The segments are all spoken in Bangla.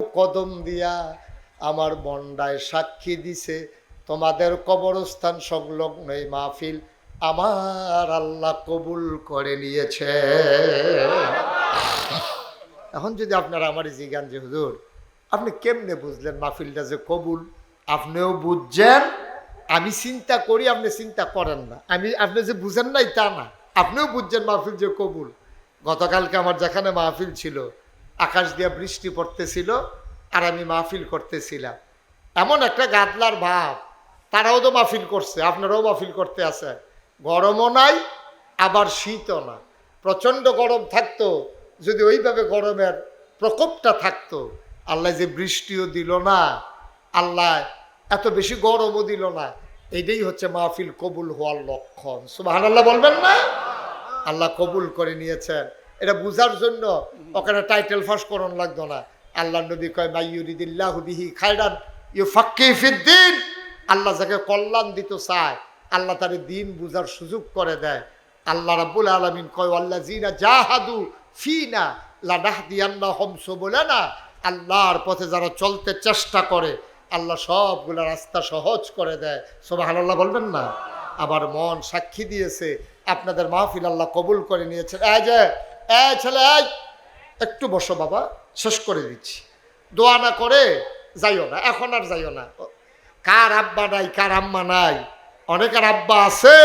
কদম দিয়া আমার বন্ডায় সাক্ষী দিছে। তোমাদের কবরস্থান সংলগ্ন এই মাহফিল আমার আল্লাহ কবুল করে নিয়েছে। এখন যদি আপনারা আমার জিজ্ঞান যে, হুজুর, আপনি কেমনে বুঝলেন মাহফিলটা যে কবুল? আপনিও বুঝছেন? আমি চিন্তা করি, আপনি চিন্তা করেন না। আমি, আপনি যে বুঝেন নাই তা না। আপনিও বুঝছেন মাহফিল যে কবুল। গতকালকে আমার যেখানে মাহফিল ছিল আকাশ দিয়ে বৃষ্টি পড়তেছিল আর আমি মাহফিল করতেছিলাম। এমন একটা গাদলার ভাব, তারাও তো মাহফিল করছে, আপনারাও মাহফিল করতে আছে গরমও নাই, আবার শীতও না। প্রচণ্ড গরম থাকতো, যদি ওইভাবে গরমের প্রকোপটা থাকতো, আল্লাহ যে বৃষ্টিও দিল না, আল্লাহ এত বেশি গরমও দিল না। এটাই হচ্ছে মাহফিল কবুল হওয়ার লক্ষণ। সুবাহ আল্লাহ বলবেন না? আল্লাহ কবুল করে নিয়েছেন। এটা বুঝার জন্য ওখানে টাইটেল ফাঁস করণ লাগতো না। আল্লাহ নবী কয় মাইয়ুরিদিল্লাহ বিহি খায়রান ইউ ফাক্কি ফিদ্দিন। আল্লাহ যাকে কল্যাণ দিতে চায়, আল্লাহ তার দিন বুঝার সুযোগ করে দেয়। আল্লাহ রাব্বুল আলমিন কয় আল্লাহ জিনা জাহাদু ফিনা লাডাহ দিয়ান্না হমস বলে না আল্লাহর পথে যারা চলতে চেষ্টা করে, আল্লাহ সবগুলো রাস্তা সহজ করে দেয়। সবাই আল্লাহ বলবেন না? আবার মন সাক্ষী দিয়েছে, আপনাদের মাহফিল আল্লাহ কবুল করে নিয়েছেন। এই যে এই ছেলে একটু বসো বাবা, শেষ করে দিচ্ছি। দোয়া না করে যাইও না, এখন আর যাইও না। কার আব্বা নাই, কার আম্মা নাই? অনেকের আব্বা আছে,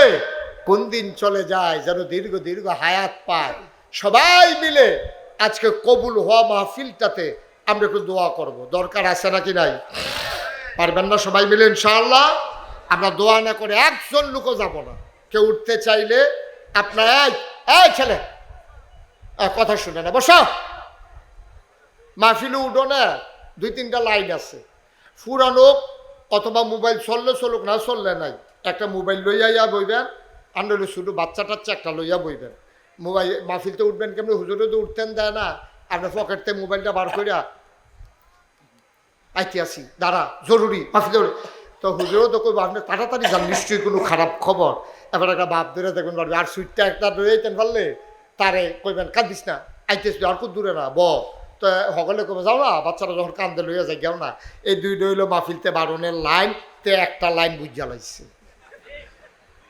কোন দিন চলে যায়, যেন দীর্ঘ দীর্ঘ হায়াত পায়। সবাই মিলে আজকে কবুল হওয়া মাহফিলটাতে আমরা একটু দোয়া করব। দরকার আছে নাকি নাই? পারবেন না সবাই মিলে ইনশাআল্লাহ? আমরা দোয়া না করে একজন লোকও যাব না। কেউ উঠতে চাইলে আপনার এই ছেলে কথা শুনে না। বসো। মাহফিলে উঠো না দুই তিনটা লাইন আছে। ফুরানো অথবা মোবাইল চললে চলুক, না চললে নাই। একটা মোবাইল লইয়া ইয়া বইবেন আনলে শুধু বাচ্চা টাচ্চা একটা লইয়া বইবেন। মোবাইল, মাহফিলতে উঠবেন কেমনি? হুজুরে তো উঠতেন দেয় না। আপনার পকেটতে মোবাইলটা বার করিয়া আইতে আসি। দাঁড়া, জরুরি, মাহফিলে। তো হুজুরও তো কইব, আপনি তাড়াতাড়ি যান, নিশ্চয়ই কোনো খারাপ খবর। এবার একটা বাপ ধরে দেখবেন পারবে আর সুইটটা একটা রয়েছেন পারলে তারে কইবেন, কান্দিস না। আইতেছ আর খুব দূরে না ব তো সকলে কবে যাও না, বাচ্চারা যখন কান্দে লইয়া যায়, গেও না। এই দুই রইল মাহফিলতে বারণের লাইন, তে একটা লাইন বুঝা লাগছে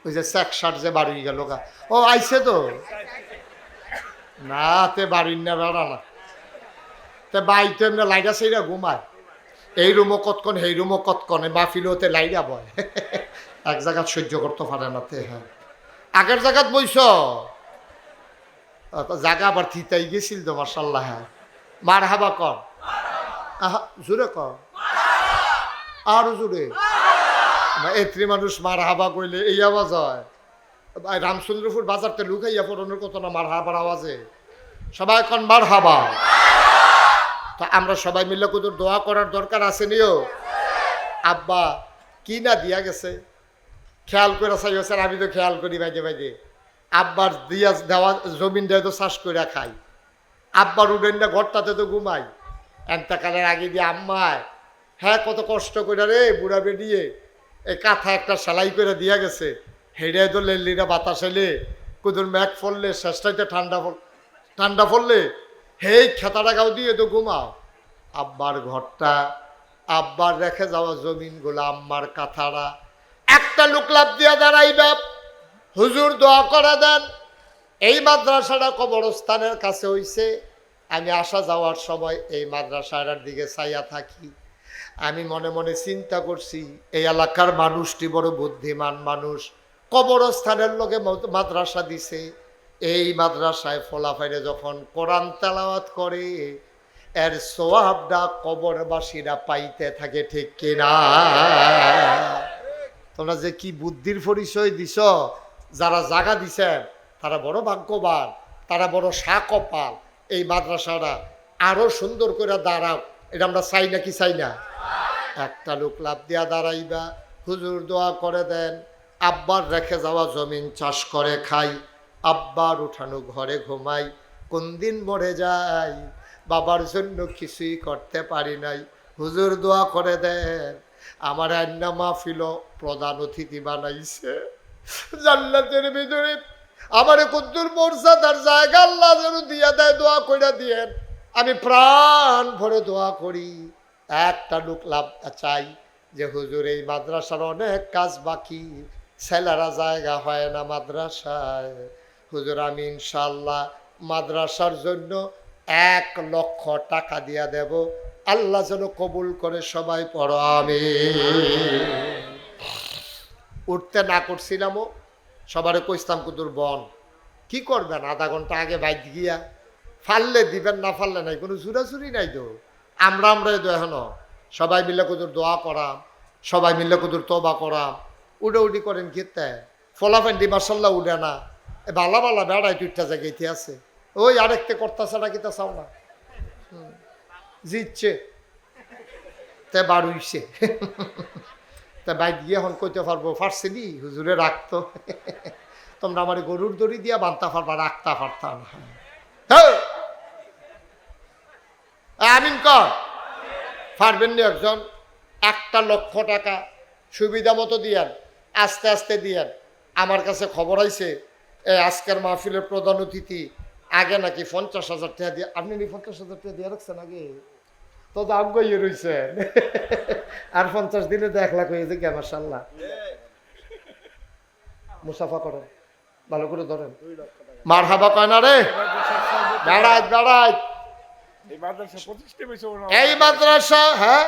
ওই যে স্যাক শার্ট যে বাড়ি গেল গা। ও, আইছে তো? না, তে বাড়ির না বেড়া না তে বাই তো এমনি লাইটা সেইরা ঘুমায়। এই রুমও কতক্ষণ এই রুমও কতক্ষণ মাহফিলতে লাইরা বয়। এক জায়গা সহ্য করতে পারে না তে হ্যাঁ। আগের জায়গাত বইছ? জায়গা আবার থিতাই গেছিল তো মার্শাল্লাহ হ্যাঁ। মার হাবা কর জোরে কর। আরও জোরে। এত্রি মানুষ মার হাবা কইলে এই আওয়াজ হয়। রামচন্দ্রপুর বাজারতে লুকাইয়া পড়ানোর কত না মার হাবার আওয়াজে। সবাই কন মার হাবা তা আমরা সবাই মিলে কত দোয়া করার দরকার আছে নিও? আব্বা, কি না দিয়া গেছে? খেয়াল করে চাই আমি তো খেয়াল করি মাঝে মাঝে আব্বার দিয়া দেওয়া জমিন দেয় তো চাষ করে খাই। আব্বার উডেন না ঘরটাতে তো ঘুমাই এন্তাকালের আগে দিয়ে আম্মায় হ্যাঁ কত কষ্ট করে রে বুড়া বেরিয়ে এই কাঁথা একটা সেলাই করে দিয়া গেছে। হেডে তো লেল্লিরা বাতাস এলে। কুদুর ম্যাক ফললে, শেষটাইতে ঠান্ডা ঠান্ডা পড়লে হেই, খেতাটা গাও দিয়ে তো ঘুমাও। আব্বার ঘরটা, আব্বার রেখে যাওয়া জমিনগুলো আম্মার কাঁথারা। একটা লোক লাভ দিয়া দাঁড়াইবা। হুজুর দোয়া করে দেন। এই মাদ্রাসাটা কবরস্থানের কাছে হইছে। আমি আসা যাওয়ার সময় এই মাদ্রাসাটার দিকে চাইয়া থাকি। আমি মনে মনে চিন্তা করছি, এই এলাকার মানুষটি বড় বুদ্ধিমান মানুষ। কবরস্থানের লোকে মাদ্রাসা দিছে। এই মাদ্রাসায় ফলাফাইরে যখন কোরআন তেলাওয়াত করে, এর সোয়াবটা কবরবাসীরা পাইতে থাকে ঠিক কিনা? তোমরা যে কি বুদ্ধির পরিচয় দিছ? যারা জাগা দিছেন তারা বড় ভাগ্যবান, তারা বড় কপাল এই মাদ্রাসাটা আরও সুন্দর করে দাঁড়াও। এটা আমরা চাই না কি চাই না? একটা লোক লাভ দিয়া দাঁড়াইবা, হুজুর দোয়া করে দেন, আব্বার রেখে যাওয়া জমিন চাষ করে খাই, আব্বার উঠানো ঘরে ঘুমাই, কোন দিন মরে যাই, বাবার জন্য কিছুই করতে পারি নাই। হুজুর দোয়া করে দেন, আমার আন্না মাহফিল প্রধান অতিথি বানাইছে। জান্নাতের ভিতরে আমার কদ্দুর মর্যাদার জায়গা আল্লাহ যেন দিয়া দেয়, দোয়া কইরা দিয়েন আমি প্রাণ ভরে দোয়া করি। একটা লোক লাভ চাই যে, হুজুর, এই মাদ্রাসার অনেক কাজ বাকি। ছেলেরা জায়গা হয় না মাদ্রাসায়। হুজুর, আমি ইনশাল্লাহ মাদ্রাসার জন্য এক লক্ষ টাকা দিয়া দেব। আল্লাহ যেন কবুল করে সবাই পড়ো আমি উঠতে না করছিলামও। সবারে কইস্তাম কুতুর বন, কি করবেন? আধা ঘণ্টা আগে বাইক গিয়া ফাললে দিবেন, না ফাললে নাই? কোনো চুরাচুরি নাই তো? আমরা আমরা তো এখনও সবাই মিলে কুতুর দোয়া করাম, সবাই মিলে কুতুর তবা করাম। উডে উডি করেন খেতে ফলাফেন্ডি মার্শাল্লাহ উডে না। এ বালা বালা বেড়াই টুইটা জায়গাইতে আছে। ওই আরেকতে করতেছে না কিতা চাও না। জিতছে। তে বাড়ুইছে। তা বাইক গিয়ে এখন কইতে পারব পারছে নি? হুজুরে রাখতো তোমরা আমার গরুর দড়ি দিয়া বানতা পারবা রাখতা পারতাম। আমিন কর। পারবেন একজন? একটা লক্ষ টাকা সুবিধা মতো দিয়ান, আস্তে আস্তে দিয়ান। আমার কাছে খবর আইছে, এই আজকের মাহফিলের প্রধান অতিথি আগে নাকি পঞ্চাশ হাজার টাকা দিয়ে, আপনি পঞ্চাশ হাজার টাকা দিয়ে রাখছেন আগে? তো দাম গইয়ে রইছেন আর পঞ্চাশ দিনে তো এক লাখ হয়ে যে মাসাল্লাহ মুসাফা করেন ভালো করে ধরেন। মার হাবা কয় না রে? বেড়াই বেড়াই এই মাদ্রাসা হ্যাঁ?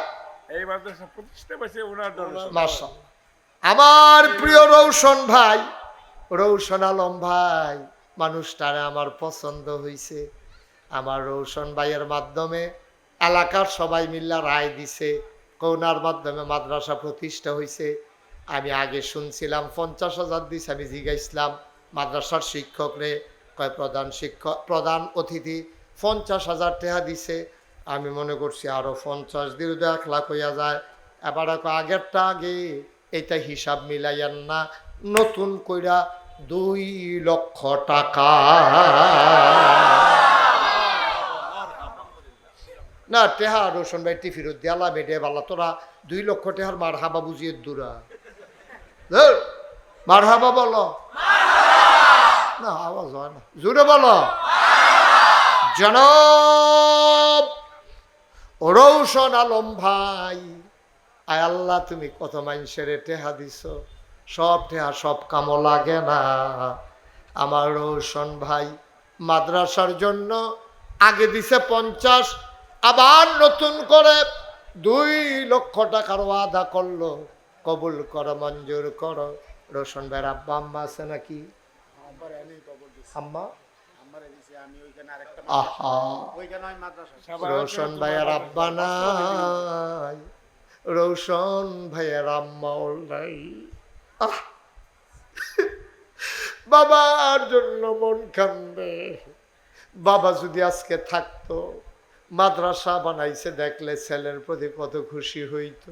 এই মাদ্রাসা প্রতিষ্ঠা পেয়েছে ওনার মাসা আমার প্রিয় রৌশন ভাই রৌশন আলম ভাই মানুষটারে আমার পছন্দ হইছে। আমার রৌশন ভাইয়ের মাধ্যমে এলাকার সবাই মিল্লা রায় দিছে, কৌনার মাধ্যমে মাদ্রাসা প্রতিষ্ঠা হইছে। আমি আগে শুনছিলাম, পঞ্চাশ হাজার দিছে, আমি জিগাইছিলাম মাদ্রাসার শিক্ষক রে? কয়, প্রধান শিক্ষক, প্রধান অতিথি, পঞ্চাশ হাজার টাকা দিছে। আমি মনে করছি, আরও পঞ্চাশ দিলে এক লাখ হইয়া যায়। এবার আগেরটা আগে এটা হিসাব মিলাইয়েন না, নতুন কইরা দুই লক্ষ টাকা। না, টেহা রোশন ভাই টি ফিরত দেয়ালা বেডে বালা তোরা দুই লক্ষ টেহার মার হাবা বুঝিয়ে দূরা মার হাবা বলো। না, আওয়াজ হয় না। জোরে বলো। জনাব, রৌশন আলম ভাই, আয় আল্লাহ, তুমি কত মানুষের টেহা দিছ। সব টেহা, সব কামো লাগে না। আমার রৌশন ভাই, মাদ্রাসার জন্য আগে দিছে পঞ্চাশ আবার নতুন করে দুই লক্ষ টাকার ওয়াদা করল। কবুল করো মঞ্জুর করো। রোশন ভাইয়ের আব্বা আম্মা আছে নাকি? আম্মা? আহা। রোশন ভাইয়ের আব্বা নাই। রোশন ভাইয়ের আম্মাও নাই। আহ! বাবার জন্য মন কান্দে বাবা যদি আজকে থাকতো মাদ্রাসা বানাইছে, দেখলে ছেলের প্রতি কত খুশি হইত।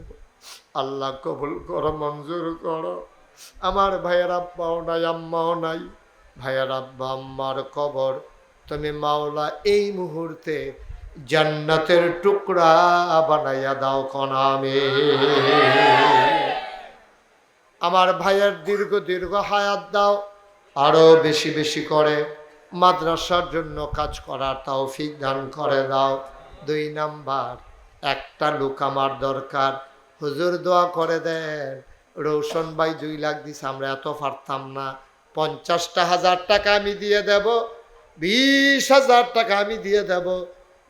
আল্লাহ কবুল করো, মঞ্জুর করো। আমার ভাইয়ের আব্বাও নাই, আম্মাও নাই। ভাইয়ের আব্বা, আম্মার কবর। তুমি মাওলা, এই মুহূর্তে জান্নাতের টুকরা বানাইয়া দাও কনামে। আমার ভাইয়ের দীর্ঘ দীর্ঘ হায়াত দাও, আরও বেশি বেশি করে। মাদ্রাসার জন্য কাজ করার তৌফিক দান করে দাও। দুই নাম্বার, একটা লোক আমার দরকার। হুজুর দোয়া করে দেন। রৌশন ভাই দুই লাখ দিস আমরা এত পারতাম না। পঞ্চাশটা হাজার টাকা আমি দিয়ে দেব, বিশ হাজার টাকা আমি দিয়ে দেব,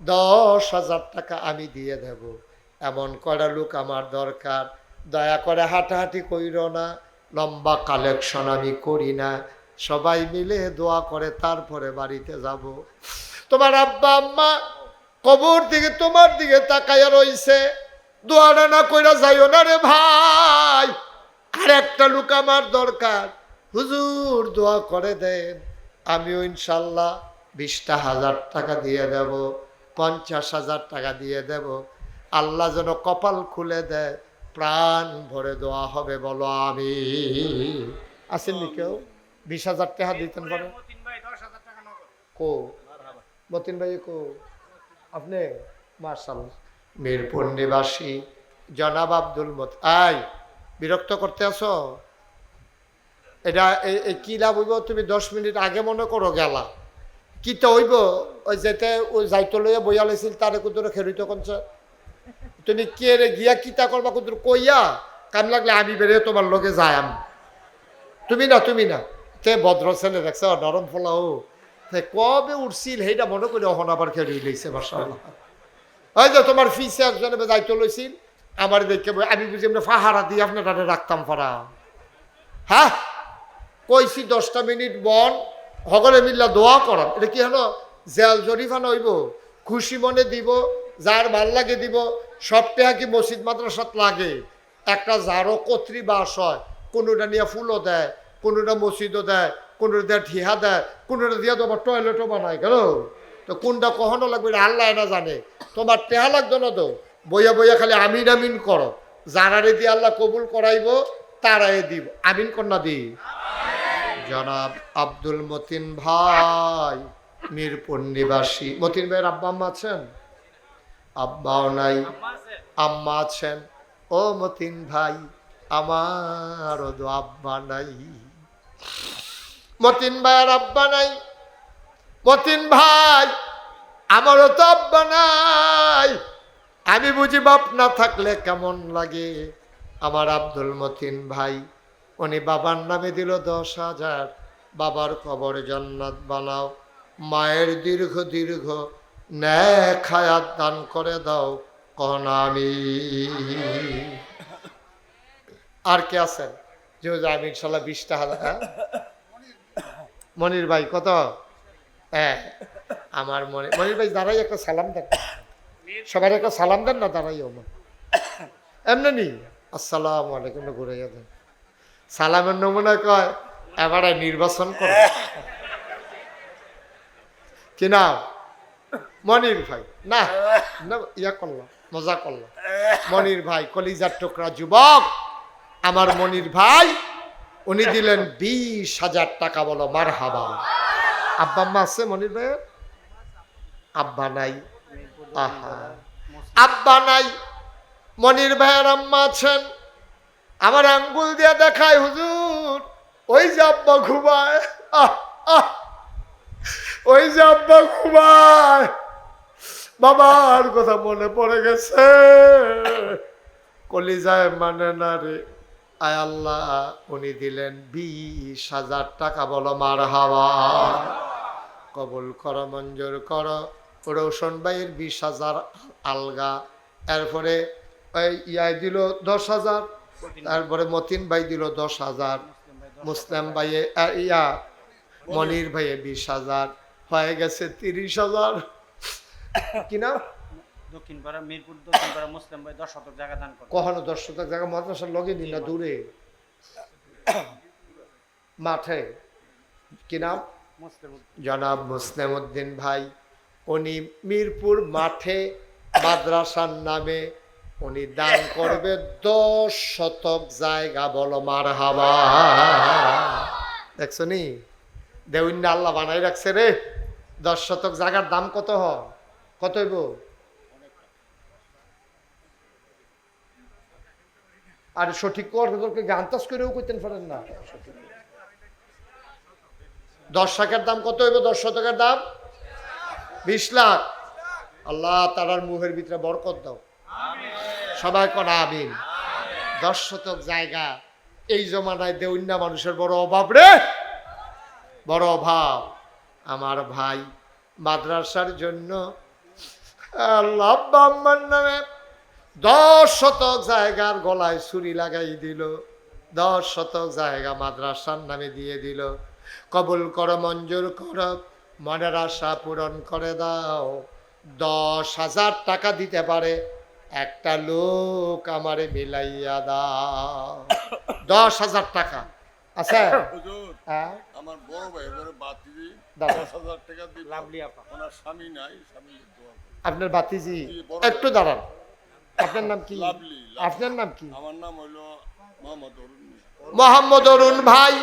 দশ হাজার টাকা আমি দিয়ে দেব। এমন করা লোক আমার দরকার। দয়া করে হাঁটাহাঁটি কইর না, লম্বা কালেকশন আমি করি না। সবাই মিলে দোয়া করে, তারপরে বাড়িতে যাব। তোমার আব্বা, আম্মা, কবর দিকে, তোমার দিকে তাকাইয়া রইছে। দোয়াটা না কইরা যাইও না রে ভাই। আর একটা লোক আমার দরকার। হুজুর, দোয়া করে দেন। আমিও ইনশাল্লাহ বিশটা হাজার টাকা দিয়ে দেব, পঞ্চাশ হাজার টাকা দিয়ে দেব। আল্লাহ যেন কপাল খুলে দেয়, প্রাণ ভরে দেওয়া হবে, বলো আমি আসেননি কেউ? বিশ হাজার টাকা দিতেন পারে। কো? মতিন ভাই কো? আপনি? মার্শাল মিরপুর নিবাসী জনাব আব্দুল মত আই বিরক্ত করতে আসো এটা এ- এ কি লাভ হইব? তুমি দশ মিনিট আগে মনে করো গেলা। কিতা হইব? ওই যেতে ওই যাইতে লইয়া বইয়া লৈছিল তারে কুদুরে খেরিত কনছে। তুমি কে রে গিয়া কিতা করবা কুদুর কইয়া? কাম লাগলে আমি বেরিয়ে তোমার লগে যায়াম তুমি না তুমি না। তে ভদ্র ছেলে দেখছ নরম ফলাও কবে উঠছিল, সেইটা মনে করে অহন আবার খেয়ে লইছে বাসা ওই যে তোমার ফিসে একজনে দায়িত্ব লইছিল, আমার দেখে আমি বুঝি আমরা ফাহারা দিয়ে আপনার রাখতাম ফারা। হ্যাঁ? কইছি, দশটা মিনিট বন সকলে মিল্লা দোয়া করাম এটা কি হলো? জেল জরিফান হইব খুশি মনে দিব, যার ভালো লাগে দিব, সব টেহা কি মসজিদ মাদ্রাসাত লাগে? একটা যারও কত্রি বাস হয়, কোনোটা নিয়ে ফুলও দেয় কোনোটা মসজিদও দেয়, কোনোটা দিয়ে ঠিহা দেয়, কোনোটা দিয়ে তোমার টয়লেটও বানায়, গেল? তো কোনটা কখনো লাগবে আল্লাহ না জানে। তোমার টেহা লাগতো না তো? বইয়া বইয়া খালি আমিন আমিন করো। যারারে দিয়ে আল্লাহ কবুল করাইব, তারাই দিব। আমিন কন্যা দি। জনাব আব্দুল মতিন ভাই, মিরপুর নিবাসী। মতিন ভাইয়ের আব্বা আম্মা আছেন? আব্বাও নাই, আম্মা আছেন। ও মতিন ভাই, আমারও আব্বা নাই। মতিন ভাইয়ের আব্বা নাই। মতিন ভাই, আমারও তো আব্বা নাই। আমি বুঝি বাপ না থাকলে কেমন লাগে? আমার আব্দুল মতিন ভাই, উনি বাবার নামে দিল দশ হাজার। বাবার কবর জান্নাত বানাও। মায়ের দীর্ঘ দীর্ঘ ন্যায় খায়াত দান করে দাও। কন আমি আর কে আছেন? যে আমি ইনশাল্লাহ বিশটা হাজার হ্যাঁ? মনির ভাই কত? হ্যাঁ আমার মনে মনির ভাই দাঁড়াই একটা সালাম দেন। সবার একটা সালাম দেন না দাঁড়াই আমার এমনি নি? আসসালাম আলাইকুম ঘুরে দেন। সালামের নমুনা কয়? এবারে নির্বাচন করে। কি নাম? মনির ভাই। না না, ইয়া করলাম মজা করলাম। মনির ভাই কলিজার টুকরা যুবক! আমার মনির ভাই, উনি দিলেন বিশ হাজার টাকা বলো মার হাবা আব্বা আম্মা আছে মনির ভাইয়ের? আব্বা নাই। আহা। আব্বা নাই। মনির ভাইয়ের আম্মা আছেন। আমার আঙ্গুল দিয়ে দেখায় হুজুর। ওই যে আব্বা ঘুমায়। আহ আহ। ওই যে আব্বা ঘুমায়। বাবার কথা মনে পড়ে গেছে। কলিজায় মানে না রে। আয় আল্লাহ, উনি দিলেন বিশ হাজার টাকা, বলো মার হাওয়া কবুল কর, মঞ্জুর কর। রৌশন ভাইয়ের বিশ হাজার আলগা। এরপরে ইয়াই দিল দশ হাজার, তারপরে মতিন ভাই দিল দশ হাজার। মুসলিম ভাইয়ে ইয়া, মনির ভাইয়ে বিশ হাজার। হয়ে গেছে তিরিশ হাজার। কি নাম দক্ষিণ পাড়া মিরপুর দক্ষিণ পাড়া মুসলিম ভাই দশ শতক জায়গা দান করে। কখনো দশ শতক জায়গা মাদ্রাসার লগে নিল দূরে। মাঠে। কি নাম? জনাব মুসলিম উদ্দিন ভাই। উনি মিরপুর মাঠে মাদ্রাসার নামে উনি দান করবে দশ শতক জায়গা বলো মার হাবা দেখছ নি? দেউন্না আল্লাহ বানাই রাখছে রে। দশ শতক জায়গার দাম কত হ? কত হইব? আর সঠিক করকে গান্তাস করেও করতেন পারেন না। দশ টাকার দাম কত হইব? দশ শতকের দাম? বিশ লাখ। আল্লাহ তারার মুহের ভিতরে বরকত দাও। সবাই কন আমিন। দশ শতক জায়গা, এই জমানায় দেউন্না মানুষের বড় অভাব রে। বড় অভাব। আমার ভাই মাদ্রাসার জন্য আল্লাহ আম্মার নামে দশ শতক জায়গার গলায় ছুরি লাগাই দিল। দশ শতক জায়গা মাদ্রাসার নামে দিয়ে দিল। কবুল কর মঞ্জুর কর মনের আশা পূরণ করে দাও। দশ হাজার টাকা দিতে পারে একটা লোক আমারে মিলাইয়া দাও। দশ হাজার টাকা। আছে? হুজুর হ্যাঁ? আমার বড় ভাই বাতিজি দশ হাজার টাকা দিল। লাভলি ওনার স্বামী নাই স্বামী আপনার বাতিজি? একটু দাঁড়ান। আপনার নাম কি। আপনার নাম কি? আমার নাম হইল মোহাম্মদ অরুণ মোহাম্মদ অরুণ ভাই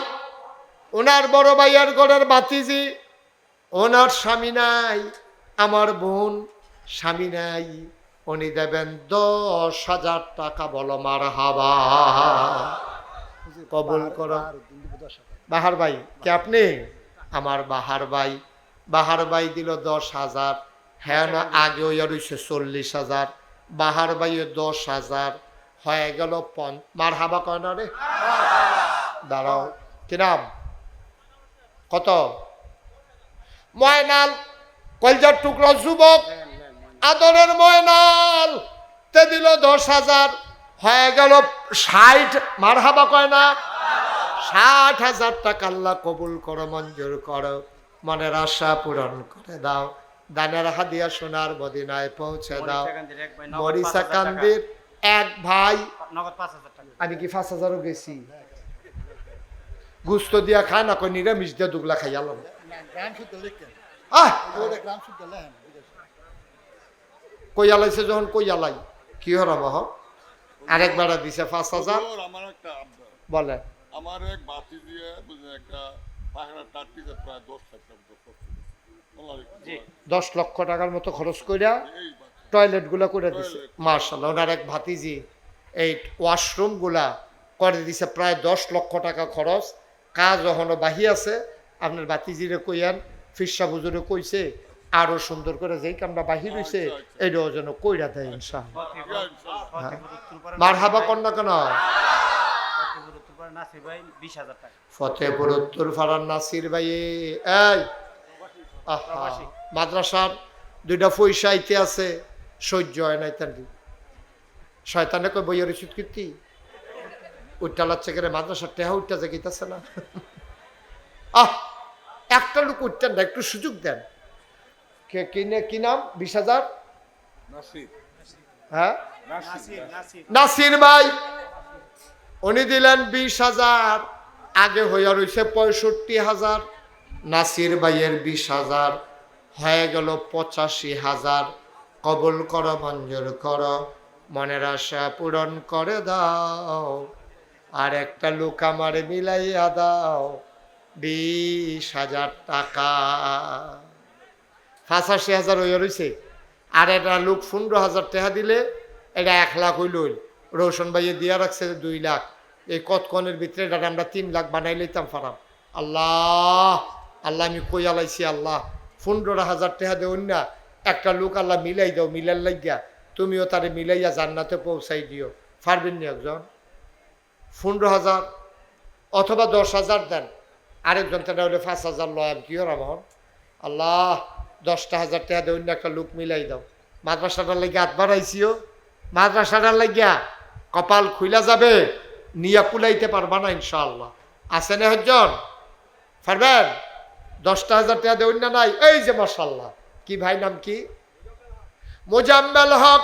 ওনার বড় ভাইয়ার ঘরের বাতিজি। ওনার স্বামী নাই আমার বোন স্বামী নাই। উনি দেবেন দশ হাজার টাকা বলো মার হাবা। কবুল করো। বাহার ভাই কে আপনি? আমার বাহার ভাই। বাহার বাই দিল দশ হাজার। হ্যাঁ না আগে ওই রইছে চল্লিশ হাজার। বাহার বাইয়ে দশ হাজার। হয়ে গেল পন মার হাবা কয় না রে? দাঁড়াও। কি নাম? কত? ময়নাল, কলজার টুকরো যুবক। আদরের ময়নাল, তে দিল দশ হাজার। হয়ে গেল ষাট। মার হাবা কয় না? ষাট হাজার টাকা আল্লাহ কবুল করো, মঞ্জুর করো। মনের আশা পূরণ করে দাও। দানের হাদিয়া সোনার মদিনায় পৌঁছে দাও। মরিচা এক ভাই মরিসা কান্দির এক ভাই। আমি কি পাঁচ হাজারও গেছি গুস্ত দিয়া খায় না কই নিরামিষ দিয়া দুগলা খাই আলাম গ্রাম শুদ্ধ লিখেন আহ! ওটা গ্রাম শুদ্ধ লেন কই আলাইছে যখন কই আলাই কি হর মহ আরেকবার দিছে পাঁচ হাজার। আমার বলে। আমার এক বাতি দিয়ে একটা পাখরা টাটিতে প্রায় দশ লাখ টাকা মতো খরচ হয়েছে। আল্লাহর একটু জি। দোয়া। দশ লক্ষ টাকার মতো খরচ কইরা এই বাতি টয়লেটগুলা করে দিছে। মার্শাল ওনার এক ভাতিজি এই ওয়াশরুমগুলা করে দিছে প্রায় দশ লক্ষ টাকা খরচ। কাজ এখনও বাহি আছে। আপনার ভাতিজিরে কইয়ান ফিরসা বুজুরে কইছে আরও সুন্দর করে যেই কামটা বাহির হইছে আচ্ছা, আচ্ছা। যেন কইরা দেয় ইনশাআল্লাহ। ইনশাআল্লাহ। মার হাবা কন্যা কেন? ফতেপুর উত্তর ফারান নাসির ভাই এই আহা, মাদ্রাসার দুইটা পয়সা আইতে আছে সহ্য হয় নাই তার শয়তানে কই বইয়ের ওষুধ কীর্তি উঠটা লাগছে করে মাদ্রাসার টেহা উঠটা জাগিতেছে না? আহ একটা লোক উঠতেন না একটু সুযোগ দেন। কে কিনে কি নাম? বিশ হাজার? হ্যাঁ? নাসির। নাসির। ভাই উনি দিলেন বিশ হাজার। আগে হইয়া রয়েছে পঁয়ষট্টি হাজার। নাসির ভাইয়ের বিশ হাজার। হয়ে গেল পঁচাশি হাজার। কবুল কর, মঞ্জুর কর, মনের আশা পূরণ করে দাও। আর একটা লোক আমার মিলাইয়া দাও, বিশ হাজার টাকা। পঁচাশি হাজার হইয়া রয়েছে আর একটা লোক পনেরো হাজার টাকা দিলে, এটা এক লাখ হইল। রোশন ভাইয়ে দিয়া রাখছে দুই লাখ। এই কতক্ষণের ভিতরে এটা আমরা তিন লাখ বানাই লইতাম ফারাম। আল্লাহ আল্লাহ আমি কই আলাইছি, আল্লাহ। পনেরো হাজার টাকা দেউন না, একটা লোক আল্লাহ মিলাই দাও, মিলার লাগিয়া তুমিও তারে মিলাইয়া জান্নাতে পৌঁছাই দিও। পারবেন নি একজন? পনেরো হাজার, অথবা দশ হাজার দেন। আরেকজন তারা হলে পাঁচ হাজার লয় কি আমার আল্লাহ, দশটা হাজার টাকা দেউন না, একটা লোক মিলাই দাও। মাদ্রাসাটার লাগিয়া হাত বাড়াইছিও। মাদ্রাসাটার লাগিয়া কপাল খুইলা যাবে, নিয়া কুলাইতে পারবা না ইনশাআল্লাহ। আছে না হজন পারবেন? দশটা হাজার টাকা দেউন না নাই। এই যে মাসাল্লাহ কি ভাই নাম কি? মোজাম্মেল হক।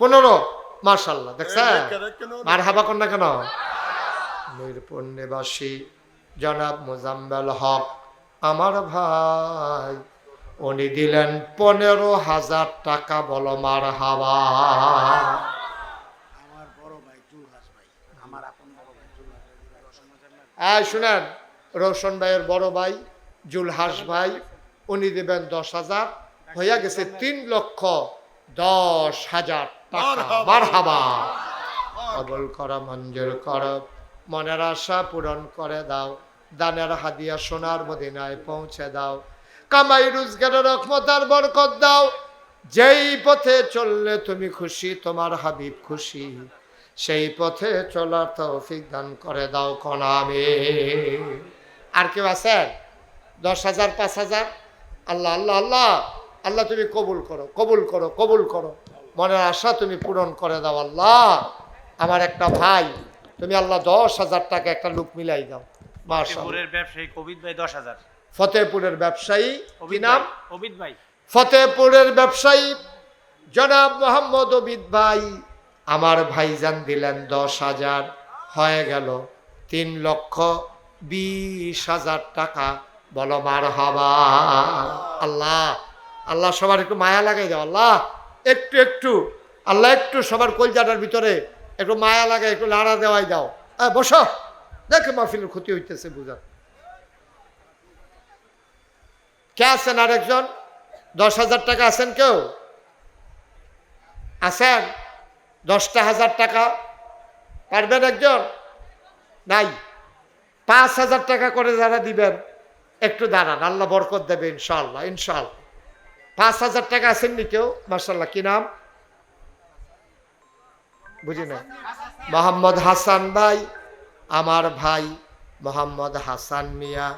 পনেরো। মার্শাল্লাহ দেখছেন। মার হাবা কন্যা কেন? মিরপুর জনাব মোজাম্মেল হক। আমার ভাই উনি দিলেন পনেরো হাজার টাকা বলো মার হাবা হ্যাঁ শুনেন রোশন ভাইয়ের বড় ভাই জুলহাস ভাই উনি দেবেন দশ হাজার। হইয়া গেছে তিন লক্ষ দশ হাজার টাকা। কবল করা মঞ্জুর কর। মনের আশা পূরণ করে দাও। দানের হাদিয়া সোনার মদিনায় পৌঁছে দাও। কামাই রোজগারের রকমতার বরকত দাও। যেই পথে চললে তুমি খুশি তোমার হাবিব খুশি। সেই পথে চলার তৌফিক দান করে দাও কনামে। আর কেউ আছেন দশ হাজার পাঁচ হাজার? আল্লাহ আল্লাহ আল্লাহ। আল্লাহ তুমি কবুল করো কবুল করো কবুল করো। মনের আশা তুমি পূরণ করে দাও আল্লাহ। আমার একটা ভাই তুমি আল্লাহ দশ হাজার টাকা একটা লুক মিলাই দাও। ফতেপুরের ব্যবসায়ী ভাই দশ হাজার। ফতেপুরের ব্যবসায়ী কি নাম? ভাই ফতেপুরের ব্যবসায়ী জনাব মোহাম্মদ অবিদ ভাই। আমার ভাইজান দিলেন দশ হাজার। হয়ে গেল তিন লক্ষ বিশ হাজার টাকা। বলো মার হবা আল্লাহ আল্লাহ সবার একটু মায়া লাগাই দাও, আল্লাহ। একটু একটু। আল্লাহ, একটু সবার কলজাটার ভিতরে একটু মায়া লাগাই, একটু লাড়া দেওয়াই দাও। হ্যাঁ বসো। দেখে মাহফিলের ক্ষতি হইতেছে বুঝা কে আছেন আরেকজন? দশ হাজার টাকা আছেন কেউ? আছেন? দশটা হাজার টাকা। পারবেন একজন? নাই। পাঁচ হাজার টাকা করে যারা দিবেন, একটু দাঁড়ান, আল্লাহ বরকত দেবে ইনশাল্লাহ ইনশাল্লাহ পাঁচ হাজার টাকা আছেননি কেউ? মার্শাল্লাহ কি নাম? বুঝি না মোহাম্মদ হাসান ভাই, আমার ভাই মোহাম্মদ হাসান মিয়া,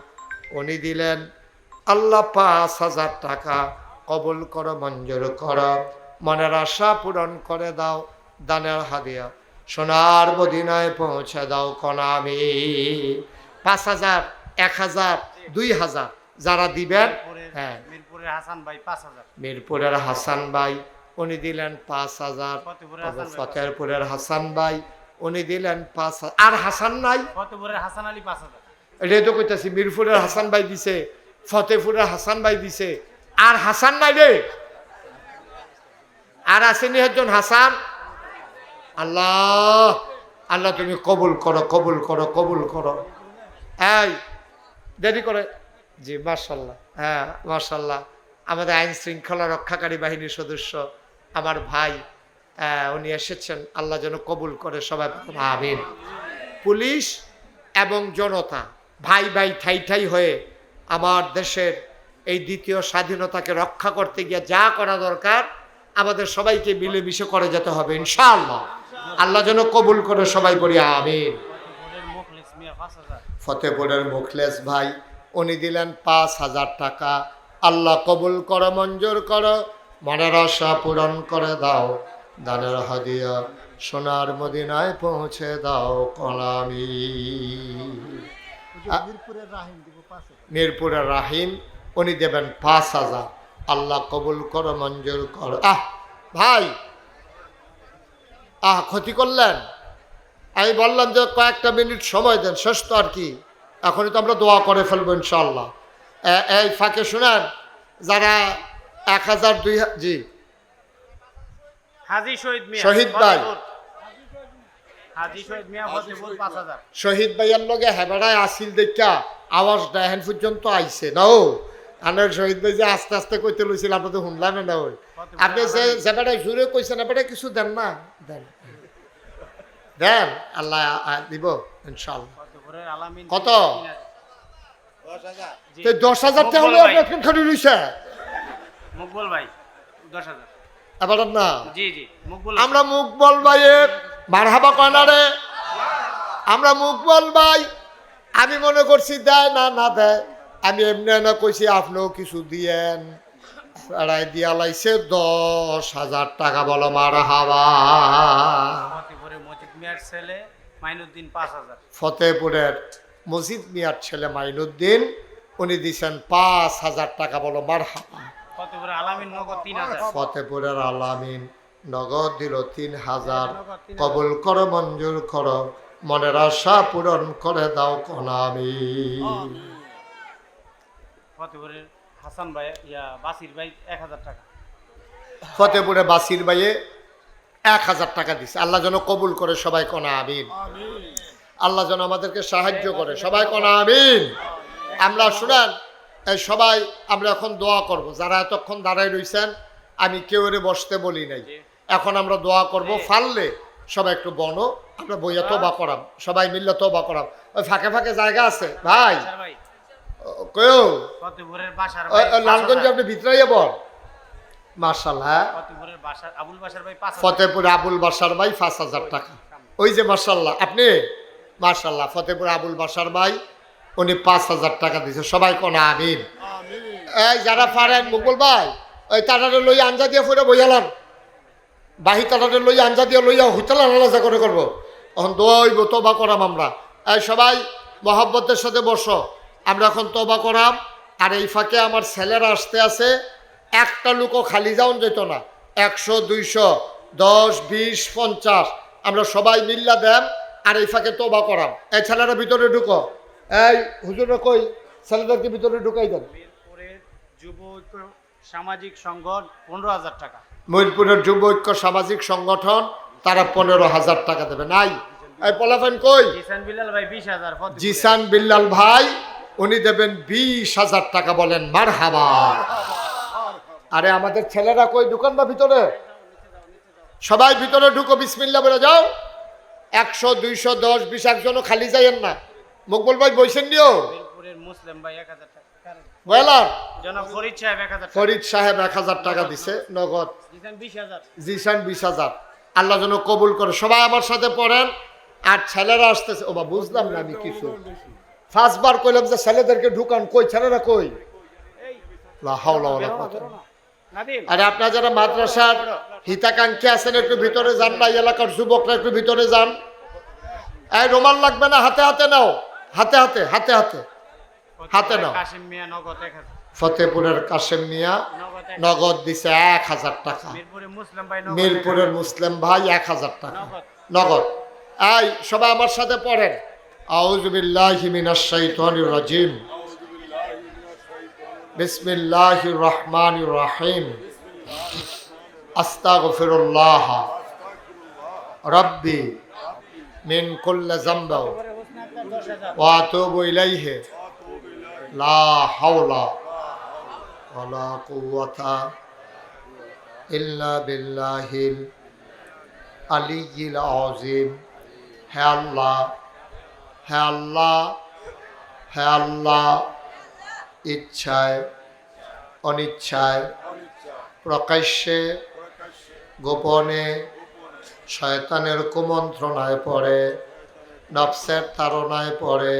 উনি দিলেন, আল্লাহ পাঁচ হাজার টাকা, কবুল করো, মঞ্জুর করো, মনের আশা পূরণ করে দাও, দানের হাদিয়া, সোনার মদিনায় পৌঁছে দাও, কনামি। পাঁচ হাজার এক হাজার দুই হাজার যারা দিবেন মিরপুরের হ্যাঁ। মিরপুরের হাসান ভাই পাঁচ হাজার। মিরপুরের হাসান ভাই উনি দিলেন পাঁচ হাজার। ফতেপুরের হাসান ভাই উনি দিলেন পাঁচ হাজার। আর হাসান নাই? ফতেপুরের হাসান আলী পাঁচ হাজার। এটা তো কইতাছি মিরপুরের হাসান ভাই দিছে ফতেপুরের হাসান ভাই দিছে। আর হাসান নাই রে। আর আসেনি একজন হাসান? আল্লাহ আল্লাহ তুমি কবুল করো কবুল করো কবুল করো। এই দেরি করে। জি মার্শাল্লাহ হ্যাঁ মার্শাল্লাহ আমাদের আইন শৃঙ্খলা রক্ষাকারী বাহিনীর সদস্য আমার ভাই উনি এসেছেন। আল্লাহ যেন কবুল করে সবাই। আমিন। পুলিশ এবং জনতা ভাই ভাই, ঠাই ঠাই হয়ে আমার দেশের এই দ্বিতীয় স্বাধীনতাকে রক্ষা করতে গিয়ে যা করা দরকার, আমাদের সবাইকে মিলেমিশে করে যেতে হবে, ইনশাআল্লাহ। আল্লাহ যেন কবুল করে সবাই বলি আমিন ফতেপুরের মুখলিস মিয়া পাঁচ হাজার ফতেপুরের মুখলেস ভাই উনি দিলেন পাঁচ হাজার টাকা। আল্লাহ কবুল করো মঞ্জুর করো মনের আশা পূরণ করে দাও দানের হাদিয়া সোনার মদিনায় পৌঁছে দাও কলামি। মিরপুরের রাহিম উনি দেবেন পাঁচ হাজার। আল্লাহ কবুল করো মঞ্জুর করো। আহ ভাই আহ ক্ষতি করলেন? আমি বললাম যে কয়েকটা মিনিট সময় দেন শেষ তো আর কি। এখনই তো আমরা দোয়া করে ফেলব ইনশাল্লাহ এই ফাঁকে শুনেন যারা এক হাজার দুই জি। হাজি শহীদ শহীদ ভাই। শহীদ ভাইয়ার লগে হেবাড়ায় আসিল দেখা আওয়াজ ডাহেন পর্যন্ত আইছে না ও? আনার শহীদ ভাই যে আস্তে আস্তে কইতে লইছিল তো শুনলাম না ওই। আপনি যে যেবাটায় জুড়ে কইছেন এবারে কিছু দেন না? দেন। দেন আল্লাহ দিব ইনশাল্লাহ কত? দশ হাজার টাকা হলে। আপনার খালি রইছে। মকবুল ভাই দশ হাজার। এবার না? জি জি আমরা মুকবল ভাইয়ের মারহাবা কয়নারে আমরা মুকবল ভাই আমি মনে করছি দেয় না না দেয়। আমি এমনি না কইছি আপনিও কিছু দিয়েন। এড়াই দিয়া লাইছে দশ হাজার টাকা বলো ফতেপুরের মজিদ মিয়ার ছেলে মাইনুদ্দিন পাঁচ হাজার। ফতেপুরের মসজিদ মিয়ার ছেলে মাইনুদ্দিন উনি দিছেন পাঁচ হাজার টাকা বলো মারহাবা। ফতেপুরের আলামিন নগদ তিন হাজার। ফতেপুরের আলামিন নগদ দিল তিন হাজার। কবুল করো মঞ্জুর করো মনের আশা পূরণ করে দাও কনামি। ফতেপুরের হাসান ভাই ইয়া বাসির ভাই এক হাজার টাকা। ফতেপুরে বাসির বাইয়ে এক হাজার টাকা দিছে। আল্লাহ যেন কবুল করে সবাই কনা আমিন। আল্লাহ যেন আমাদেরকে সাহায্য করে সবাই কনা আমিন। আমরা শুনেন এই সবাই আমরা এখন দোয়া করব। যারা এতক্ষণ দাঁড়ায় রয়েছেন আমি কেউ এর বসতে বলি নাই। এখন আমরা দোয়া করব ফাললে সবাই একটু বনো। আমরা বইয়া তোবা করাম সবাই মিললে তোবা করাম। ওই ফাঁকে ফাঁকে জায়গা আছে? ভাই। ভাই। কেউ? লালগঞ্জে। আপনি ভিতরে বল। মার্শাল হ্যাঁ। ফতেপুর আবুল বাসার ভাই পাঁচ হাজার টাকা। ওই যে মার্শাল্লাহ আপনি? মার্শাল্লাহ ফতেপুর আবুল বাসার ভাই উনি পাঁচ হাজার টাকা দিয়েছে। সবাই কোনা আমিন? এই যারা পারেন মুকুল ভাই ওই আঞ্জা দিয়ে ফুরে বইয়ালাম বাহি আঞ্জা দিয়ে লইয়া করে করব। এখন তোবা করাম আমরা। এই সবাই মহাব্বতের সাথে বসো। আমরা এখন তোবা করাম। আর এই ফাঁকে আমার ছেলেরা আসতে আছে। একটা লোকও খালি যাওন যেত না। একশো দুইশো দশ বিশ পঞ্চাশ। আমরা সবাই মিল্লা দেন আর এই ফাঁকে তোবা করাম। এই ছেলেরা ভিতরে ঢুকো। এই হুজুরে কই? ছেলেদেরকে ভিতরে ঢুকাই দেন। যুব ঐক্য সামাজিক সংগঠন পনেরো হাজার টাকা। ময়ূরপুরের যুব ঐক্য সামাজিক সংগঠন তারা পনেরো হাজার টাকা দেবে। নাই। এই পলাফেন কই? জিসান বিলাল ভাই বিশ হাজার জিসান বিল্লাল ভাই উনি দেবেন বিশ হাজার টাকা বলেন মার হাবা আরে আমাদের ছেলেরা কই দোকান বা ভিতরে? সবাই ভিতরে ঢুকো বিসমিল্লা বলে যাও। একশো দুইশো দশ বিশ একজনও খালি যাইয়েন না। মকবুল ভাই বইছেন নিও? ফরিদ সাহেব এক হাজার টাকা। দিছে নগদ। জিসান বিশ হাজার। আল্লাহ যেন কবুল করে। সবাই আমার সাথে পড়েন। আর ছেলেরা আসতেছে। ও বা বুঝলাম না আমি কিছু। ফার্স্টবার কইলাম যে ছেলেদেরকে ঢুকান। কই ছেলেরা কই? লা হাওলা ওয়ালা কুওয়াতা আরে আপনার যারা মাদ্রাসার হিতাকাঙ্ক্ষী আছেন একটু ভিতরে যান না এলাকার যুবকরা একটু ভিতরে যান। এই রোমাল লাগবে না হাতে হাতে নাও। হাতে হাতে হাতে হাতে। হাতে নাও। ফতেপুরের কাশেম মিয়া নগদ দিছে এক হাজার টাকা। মিরপুরের মুসলিম ভাই এক হাজার। টাকা। নগদ। এই সবাই আমার সাথে পড়েন। আউজুবিল্লাহি মিনাশ শাইতানির রাজিম। বিসমিল্লাহির রহমানির রহিম। আস্তাগফিরুল্লাহ। রাব্বি মিন কুল্লি হাজার ওয়া আতুবু ইলাইহি। লা হাওলা ওয়ালা কুওয়াতা ইল্লা বিল্লাহিল আলিয়্যিল আযীম। হে আল্লাহ হে আল্লাহ হে আল্লাহ ইচ্ছায়, অনিচ্ছায়, প্রকাশ্যে, গোপনে, শয়তানের কুমন্ত্রণায় পড়ে, নফসের তাড়নায় পড়ে,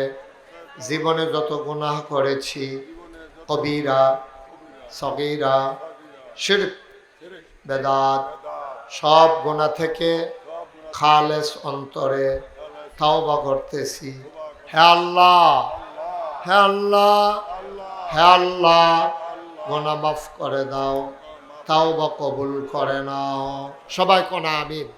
জীবনে যত গুনাহ করেছি, কবিরা, সগীরা শির বেদাত, সব গুণা থেকে খালেস অন্তরে তাওবা করতেছি। হে আল্লাহ হে আল্লাহ হে আল্লাহ গোনা মাফ করে দাও তাও বা কবুল করে নাও। সবাই কোনা আমিন?